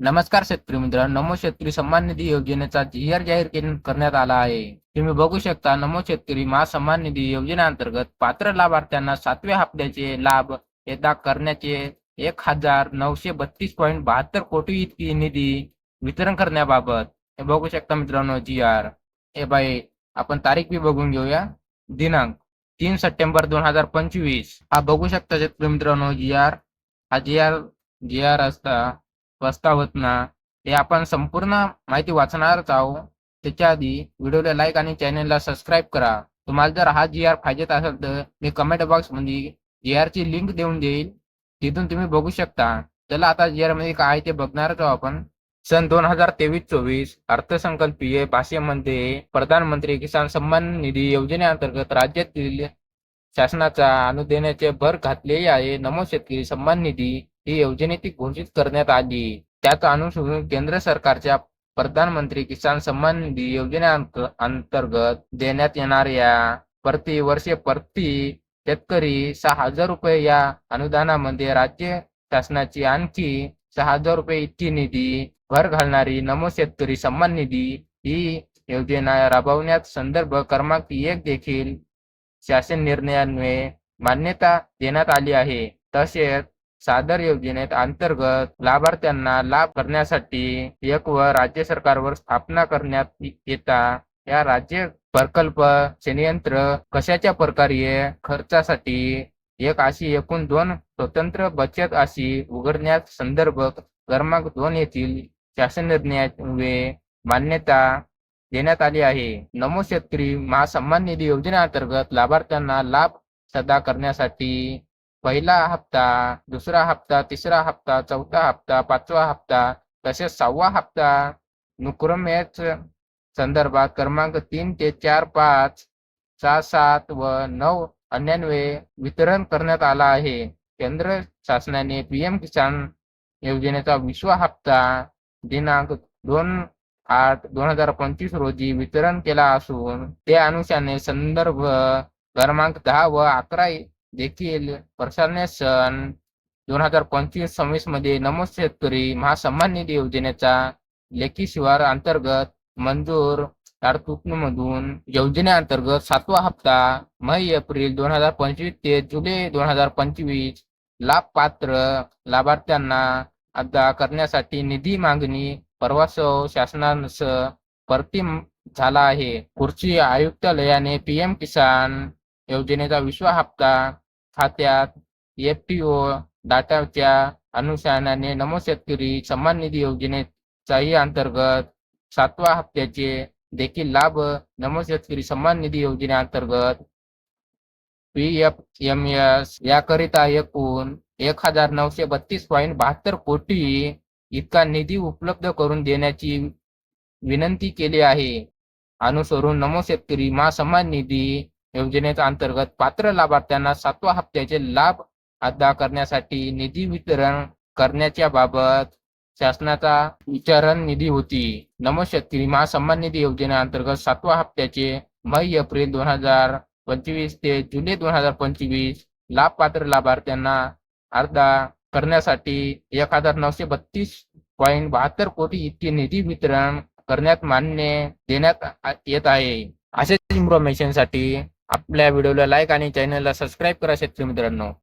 नमस्कार शेतकरी मित्र नमो शेतकरी सन्मान निधी योजनेचा जाहीर जाहीर करण्यात आला आहे. तुम्ही बघू शकता नमो शेतकरी महासन्मान निधी योजनेअंतर्गत पात्र लाभार्थ्यांना सातव्या हप्त्याचे लाभ येता करण्याचे एक हजार नऊशे बत्तीस पॉईंट बहात्तर कोटी इतकी निधी वितरण करण्याबाबत. हे बघू शकता मित्रांनो जी आर हे बाई आपण तारीख बी बघून घेऊया. दिनांक तीन सप्टेंबर दोन हजार पंचवीस. हा बघू शकता शेतकरी मित्रांनो जी आर हा जी आर जी आर असता. प्रस्तावना हे आपण संपूर्ण माहिती वाचणारच आहोत त्याच्या आधी व्हिडिओला लाईक आणि चॅनलला सबस्क्राईब करा. तुम्हाला जर हा जी आर फायद्यात असेल तर मी कमेंट बॉक्समध्ये जी आर ची लिंक देऊन देईल. तिथून तुम्ही बघू शकता. चला आता जी आरमध्ये काय आहे ते बघणारच आहोत आपण. सन दोन हजार तेवीस चोवीस अर्थसंकल्पीय भाषेमध्ये प्रधानमंत्री किसान सन्मान निधी योजनेअंतर्गत राज्यातील शासनाचा अनुदानाचे भर घातलेली आहे. नमो शेतकरी सन्मान निधी ही योजनेची घोषित करण्यात आली. त्याच अनुसरून केंद्र सरकारच्या प्रधानमंत्री किसान सन्मान निधी योजनेअंतर्गत देण्यात येणाऱ्या प्रति वर्षे प्रति शेतकरी सहा हजार रुपये या अनुदानामध्ये राज्य शासनाची आणखी सहा हजार रुपये इतकी निधी भर घालणारी नमो शेतकरी सन्मान निधी ही योजना राबवण्यात संदर्भ क्रमांक एक देखील शासन निर्णयान्वये मान्यता देण्यात आली आहे. तसेच सादर योजनेत अंतर्गत लाभार्थ्यांना लाभ करण्यासाठी एक व राज्य सरकारवर स्थापना करण्यात येता. या राज्य प्रकल्प संयंत्र कशाच्या प्रकारे खर्चासाठी एक अशी एकूण दोन स्वतंत्र बचत अशी उघडण्यास संदर्भ क्रमांक दोन येथील शासन निर्णयामुळे मान्यता देण्यात आली आहे. नमो शेतकरी महासन्मान निधी योजनेअंतर्गत लाभार्थ्यांना लाभ सदा करण्यासाठी पहिला हप्ता दुसरा हप्ता तिसरा हप्ता चौथा हप्ता पाचवा हप्ता तसेच सहावा हप्ता. नुक्रमेच संदर्भात क्रमांक तीन ते चार पाच सहा सात व नऊ अन्यान्वे वितरण करण्यात आला आहे. केंद्र शासनाने पीएम किसान योजनेचा विश्व हप्ता दिनांक दोन आठ दोन हजार पंचवीस रोजी वितरण केला असून त्या अनुषाने संदर्भ क्रमांक दहा व अकरा देखील प्रसारणे सण दोन हजार पंचवीस सव्वीसमध्ये नमो शेतकरी महासन्मान निधी योजनेचा लेखी शिवार अंतर्गत मंजूर मधून योजनेअंतर्गत सातवा हप्ता मै एप्रिल दोन हजार पंचवीस ते जुलै दोन हजार पंचवीस लाभपात्र लाभार्थ्यांना अदा करण्यासाठी निधी मागणी परवासव शासनास परतीम झाला आहे. पुढची आयुक्तालयाने पीएम किसान योजनेचा विश्व हप्ता खात्यात एफटीओ डाटाच्या अनुषंगाने नमो शेतकरी सन्मान निधी योजनेचाही अंतर्गत सातवा हप्त्याचे देखील लाभ नमो शेतकरी सन्मान निधी योजनेअंतर्गत पी एफ एम एस याकरिता एकूण एक हजार नऊशे बत्तीस पॉईंट बहात्तर कोटी इतका निधी उपलब्ध करून देण्याची विनंती केली आहे. अनुसरून नमो शेतकरी महासन्मान निधी योजनेच्या अंतर्गत पात्र लाभार्थ्यांना सातवा हप्त्याचे लाभ अदा करण्यासाठी निधी वितरण करण्याच्या बाबत शासनाचा विचारण निधी होती. नमो महासन्मान निधी योजनेअंतर्गत सातवा हप्त्याचे मै एप्रिल दोन हजार पंचवीस ते जुलै दोन हजार पंचवीस लाभपात्र लाभार्थ्यांना अर्धा करण्यासाठी एक हजार नऊशे बत्तीस पॉईंट बहात्तर कोटी इतके निधी वितरण करण्यात मान्य देण्यात येत आहे. अशाच इन्फॉर्मेशनसाठी आपल्या व्हिडिओला लाईक आणि चॅनलला सबस्क्राईब करा शेतकरी मित्रांनो.